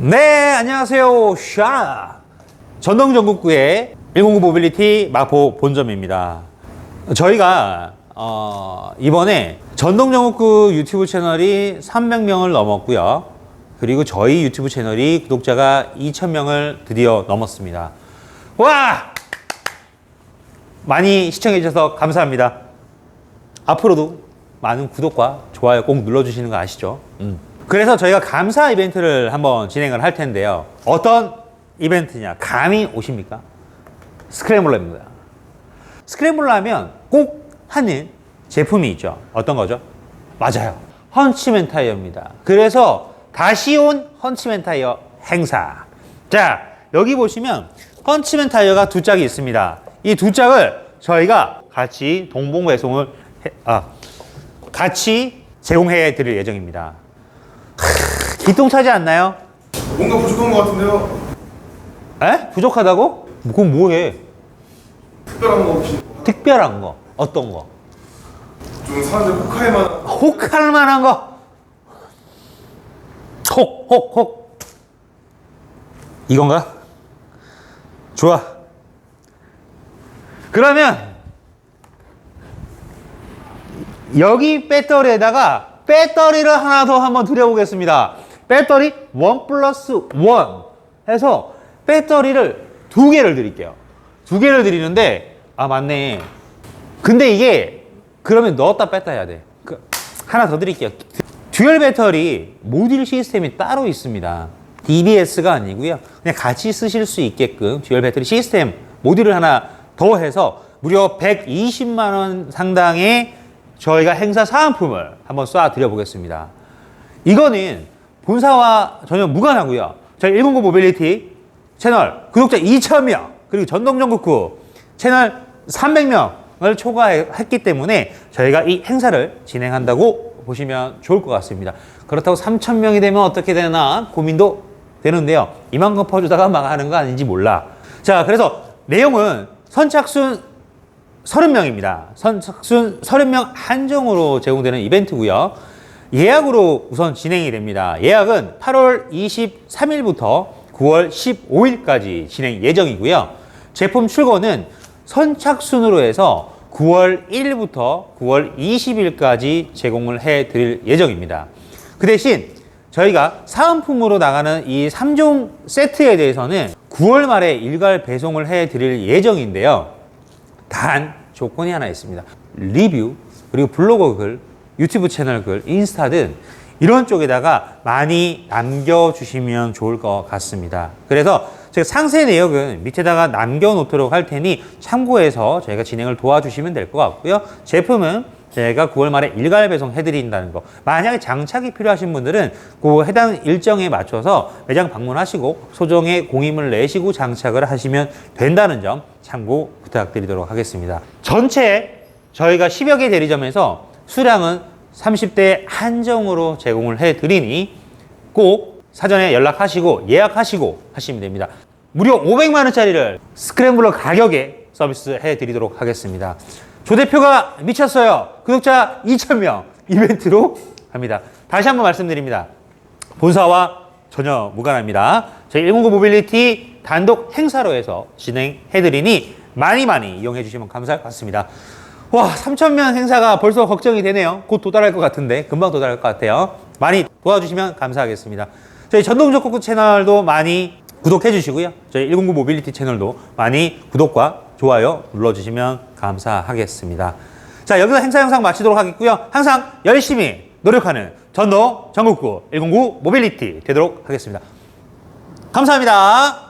네, 안녕하세요. 샤. 전동 전국구의 109 모빌리티 마포 본점입니다. 저희가 어, 이번에 전동 전국구 유튜브 채널이 300명을 넘었고요. 그리고 저희 유튜브 채널이 구독자가 2,000명을 드디어 넘었습니다. 와! 많이 시청해 주셔서 감사합니다. 앞으로도 많은 구독과 좋아요 꼭 눌러주시는 거 아시죠? 음. 그래서 저희가 감사 이벤트를 한번 진행을 할 텐데요. 어떤 이벤트냐? 감이 오십니까? 스크램블러입니다. 스크램블러 하면 꼭 하는 제품이 있죠. 어떤 거죠? 맞아요. 헌치맨 타이어입니다. 그래서 다시 온 헌치맨 타이어 행사. 자, 여기 보시면 헌치맨 타이어가 두 짝이 있습니다. 이 두 짝을 저희가 같이 동봉 배송을 해- 아, 같이 제공해 드릴 예정입니다. 크, 기똥차지 않나요? 뭔가 부족한 것 같은데요. 에? 부족하다고? 그건 뭐해? 특별한 거 없이 특별한 거. 어떤 거? 좀 사람들 혹할 만한 혹할 만한 거. 혹, 혹, 혹. 이건가? 좋아. 그러면 여기 배터리에다가 배터리를 하나 더 한번 드려보겠습니다. 배터리 원 플러스 원 해서 배터리를 두 개를 드릴게요. 두 개를 드리는데 아 맞네. 근데 이게 그러면 넣었다 뺐다 해야 돼. 그, 하나 더 드릴게요. 듀얼 배터리 모듈 시스템이 따로 있습니다. DBS가 아니고요. 그냥 같이 쓰실 수 있게끔 듀얼 배터리 시스템 모듈을 하나 더 해서 무려 120만 원 상당의 저희가 행사 사은품을 한번 쏴 드려 보겠습니다. 이거는 본사와 전혀 무관하고요. 저희 109 모빌리티 채널 구독자 2,000명 그리고 전동전국구 채널 300명을 초과했기 때문에 저희가 이 행사를 진행한다고 보시면 좋을 것 같습니다. 그렇다고 3,000명이 되면 어떻게 되나 고민도 되는데요. 이만큼 퍼주다가 망하는 거 아닌지 몰라. 자, 그래서 내용은 선착순 30명입니다. 선착순 30명 한정으로 제공되는 이벤트고요. 예약으로 우선 진행이 됩니다. 예약은 8월 23일부터 9월 15일까지 진행 예정이고요. 제품 출고는 선착순으로 해서 9월 1일부터 9월 20일까지 제공을 해 드릴 예정입니다. 그 대신 저희가 사은품으로 나가는 이 3종 세트에 대해서는 9월 말에 일괄 배송을 해 드릴 예정인데요. 단 조건이 하나 있습니다. 리뷰 그리고 블로그 글, 유튜브 채널 글, 인스타 등 이런 쪽에다가 많이 남겨주시면 좋을 것 같습니다. 그래서 제가 상세 내역은 밑에다가 남겨놓도록 할 테니 참고해서 저희가 진행을 도와주시면 될 것 같고요. 제품은 제가 9월 말에 일괄 배송 해드린다는 거. 만약에 장착이 필요하신 분들은 그 해당 일정에 맞춰서 매장 방문하시고 소정의 공임을 내시고 장착을 하시면 된다는 점 참고 부탁드리도록 하겠습니다. 전체 저희가 10여 개 대리점에서 수량은 30대 한정으로 제공을 해드리니 꼭 사전에 연락하시고 예약하시고 하시면 됩니다. 무려 500만 원짜리를 스크램블러 가격에 서비스 해드리도록 하겠습니다. 조 대표가 미쳤어요. 구독자 2,000명 이벤트로 합니다. 다시 한번 말씀드립니다. 본사와 전혀 무관합니다. 저희 109 모빌리티 단독 행사로 해서 진행해드리니 많이 많이 이용해 주시면 감사할 것 같습니다. 와, 3,000명 행사가 벌써 걱정이 되네요. 곧 도달할 것 같은데, 금방 도달할 것 같아요. 많이 도와주시면 감사하겠습니다. 저희 전동적국구 채널도 많이 구독해 주시고요. 저희 109 모빌리티 채널도 많이 구독과 좋아요 눌러주시면 감사하겠습니다. 자, 여기서 행사 영상 마치도록 하겠고요. 항상 열심히 노력하는 전동 전국구 109 모빌리티 되도록 하겠습니다. 감사합니다.